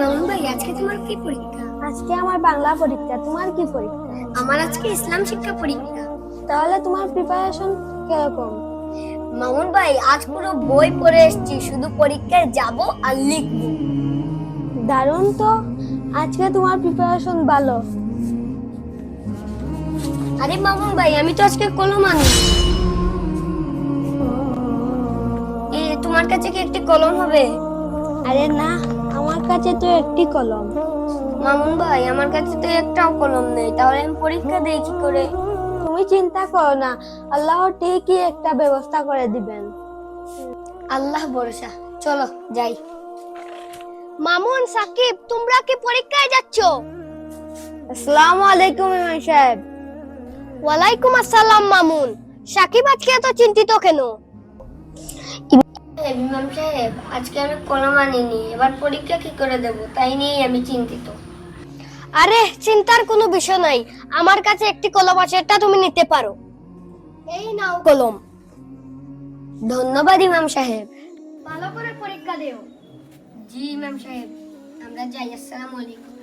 মামুন ভাই আজকে তোমার কি পরীক্ষা? আজকে আমার বাংলা পরীক্ষা তোমার কি পরীক্ষা? আমার আজকে ইসলাম শিক্ষা পরীক্ষা। তাহলে তোমার প্রিপারেশন কীরকম? মামুন ভাই আজ পুরো বই পড়ে এসেছি শুধু পরীক্ষায় যাব আর লিখব। দারুণ তো আজকে তোমার প্রিপারেশন ভালো। আরে মামুন ভাই আমি তো আজকে কলম আনি তোমার কাছে কি একটি কলম হবে? আরে না আমার কাছে তো একটি কলম। মামুন ভাই আমার কাছে তো একটাও কলম নেই তাহলে আমি পরীক্ষা দেই কি করে? তুমি চিন্তা করো না আল্লাহ ঠিকই একটা ব্যবস্থা করে দিবেন। আল্লাহ ভরসা চলো যাই। মামুন সাকিব তোমরা কি পরীক্ষায় যাচ্ছ? আসসালামু আলাইকুম ইমাম সাহেব। ওয়ালাইকুম আসসালাম মামুন। সাকিব আজকে এত চিন্তিত কেন? ইমাম সাহেব আজকে আমি কলম আনিনি এবার পরীক্ষা কি করে দেব? তাই নিয়েই আমি চিন্তিত। আরে চিন্তার কোনো বিষয় নাই। আমার কাছে একটি কলম আছে এটা তুমি নিতে পারো। এই নাও। কলম। ধন্যবাদ ইমাম সাহেব। ভালো করে পরীক্ষা দেও। জি ইমাম সাহেব আমরা যাই আসসালামু আলাইকুম।